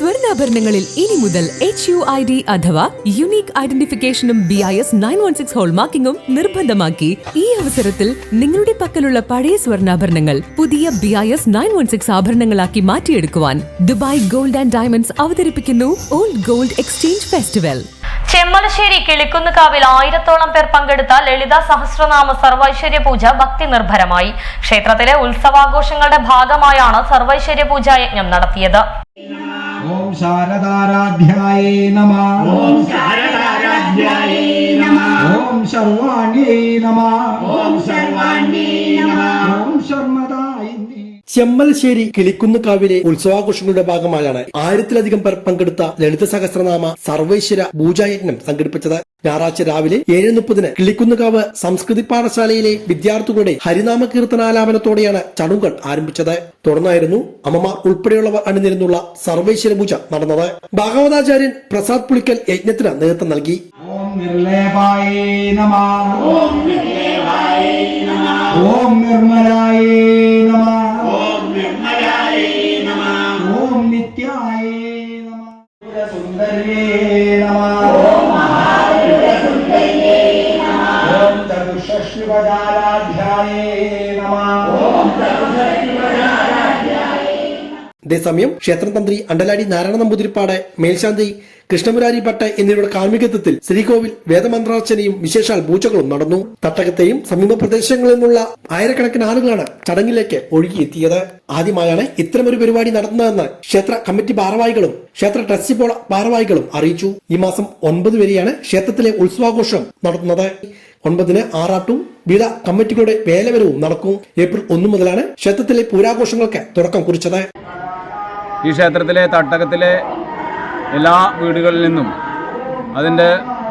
സ്വർണാഭരണങ്ങളിൽ ഇനി മുതൽ H U I D അഥവാ unique ഐഡന്റിഫിക്കേഷനും B I S nine one six ഹോൾമാർക്കിംഗും നിർബന്ധമാക്കി ഈ അവസരത്തിൽ നിങ്ങളുടെ പക്കലുള്ള പഴയ സ്വർണാഭരണങ്ങൾ പുതിയ B I S nine one six ആഭരണങ്ങളാക്കി മാറ്റിയെടുക്കുവാൻ ദുബായ് ഗോൾഡ് ആൻഡ് ഡയമണ്ട്സ് അവതരിപ്പിക്കുന്നു old gold exchange festival. Chemmalassery കിളിക്കുന്നുകാവിൽ ആയിരത്തോളം പേർ പങ്കെടുത്ത ലളിത സഹസ്രനാമ സർവൈശ്വര്യ പൂജ ഭക്തി നിർഭരമായി ക്ഷേത്രത്തിലെ ഉത്സവാഘോഷങ്ങളുടെ ഭാഗമായാണ് സർവൈശ്വര്യ പൂജാ യജ്ഞം നടത്തിയത്. ఓం శారదారాధ్యాయే నమ. ఓం శారదారాధ్యాయే నమ. ఓం సర్వాణ్యే నమ. ఓం సర్వాణ్యే నమ. ചെമ്മലശ്ശേരി കിളിക്കുന്നുകാവിലെ ഉത്സവാഘോഷങ്ങളുടെ ഭാഗമായാണ് ആയിരത്തിലധികം പേർ പങ്കെടുത്ത ലളിത സഹസ്രനാമ സർവേശ്വര പൂജായജ്ഞം സംഘടിപ്പിച്ചത്. ഞായറാഴ്ച രാവിലെ ഏഴ് മുപ്പതിന് കിളിക്കുന്നുകാവ് സംസ്കൃതി പാഠശാലയിലെ വിദ്യാർത്ഥികളുടെ ഹരിനാമ കീർത്തനാലാപനത്തോടെയാണ് ചടങ്ങുകൾ ആരംഭിച്ചത്. തുടർന്നായിരുന്നു അമ്മമാർ ഉൾപ്പെടെയുള്ളവർ അണിനിരുന്നുള്ള സർവേശ്വര പൂജ നടന്നത്. ഭാഗവതാചാര്യൻ പ്രസാദ് പുളിക്കൽ യജ്ഞത്തിന് നേതൃത്വം നൽകി. ഓം ചതുഷ്പദാരാധ്യായേ നമ. അതേസമയം ക്ഷേത്രം തന്ത്രി അണ്ടലാടി നാരായണ നമ്പൂതിരിപ്പാട് മേൽശാന്തി കൃഷ്ണമുരാരി ഭട്ട് എന്നിവരുടെ കാർമ്മികത്വത്തിൽ ശ്രീകോവിൽ വേദമന്ത്രാർച്ചനയും വിശേഷാൽ പൂജകളും നടന്നു. തട്ടകത്തെയും സമീപ പ്രദേശങ്ങളിൽ നിന്നുള്ള ആയിരക്കണക്കിന് ആളുകളാണ് ചടങ്ങിലേക്ക് ഒഴുകിയെത്തിയത്. ആദ്യമായാണ് ഇത്തരമൊരു പരിപാടി നടത്തുന്നതെന്ന് ക്ഷേത്ര കമ്മിറ്റി ഭാരവാഹികളും ക്ഷേത്ര ട്രസ്റ്റി ബോർഡ് ഭാരവാഹികളും അറിയിച്ചു. ഈ മാസം ഒൻപത് വരെയാണ് ക്ഷേത്രത്തിലെ ഉത്സവാഘോഷം നടത്തുന്നത് ഒൻപതിന് ആറാട്ടും വിവിധ കമ്മിറ്റികളുടെ വേലവരവും നടക്കും. ഏപ്രിൽ ഒന്നു മുതലാണ് ക്ഷേത്രത്തിലെ പൂരാഘോഷങ്ങൾക്ക് തുടക്കം കുറിച്ചത്. ഈ ക്ഷേത്രത്തിലെ തട്ടകത്തിലെ എല്ലാ വീടുകളിൽ നിന്നും അതിന്റെ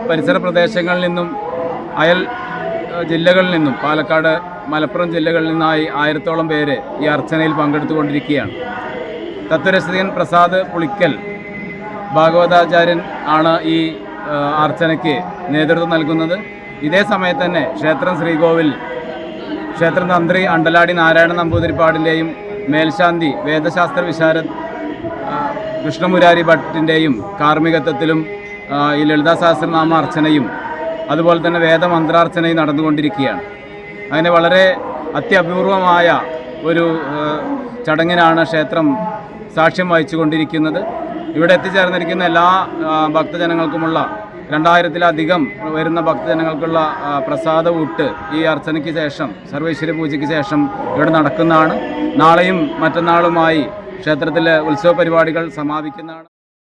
പരിസര പ്രദേശങ്ങളിൽ നിന്നും അയൽ ജില്ലകളിൽ നിന്നും പാലക്കാട് മലപ്പുറം ജില്ലകളിൽ നിന്നായി ആയിരത്തോളം പേര് ഈ അർച്ചനയിൽ പങ്കെടുത്തുകൊണ്ടിരിക്കുകയാണ്. തത്വരസികൻ പ്രസാദ് പുളിക്കൽ ഭാഗവതാചാര്യൻ ആണ് ഈ അർച്ചനയ്ക്ക് നേതൃത്വം നൽകുന്നത്. ഇതേ സമയത്ത് തന്നെ ക്ഷേത്രം ശ്രീകോവിൽ ക്ഷേത്ര തന്ത്രി അണ്ടലാടി നാരായണ നമ്പൂതിരിപ്പാടിന്റെയും മേൽശാന്തി വേദശാസ്ത്ര വിശാരദ് കൃഷ്ണമുരാരി ഭട്ടിന്റെയും കാർമ്മികത്വത്തിലും ഈ ലളിതാ സഹസ്രനാമ അർച്ചനയും അതുപോലെ തന്നെ വേദമന്ത്രാർച്ചനയും നടന്നുകൊണ്ടിരിക്കുകയാണ്. അങ്ങനെ വളരെ അത്യപൂർവമായ ഒരു ചടങ്ങിനാണ് ക്ഷേത്രം സാക്ഷ്യം വഹിച്ചുകൊണ്ടിരിക്കുന്നത്. ഇവിടെ എത്തിച്ചേർന്നിരിക്കുന്ന എല്ലാ ഭക്തജനങ്ങൾക്കുമുള്ള രണ്ടായിരത്തിലധികം വരുന്ന ഭക്തജനങ്ങൾക്കുള്ള പ്രസാദ ഊട്ട് ഈ അർച്ചനയ്ക്ക് ശേഷം സർവേശ്വര പൂജയ്ക്ക് ശേഷം ഇവിടെ നടക്കുന്നതാണ്. നാളെയും മറ്റന്നാളുമായി ക്ഷേത്രത്തിലെ ഉത്സവ പരിപാടികൾ സമാപിക്കുന്നതാണ്.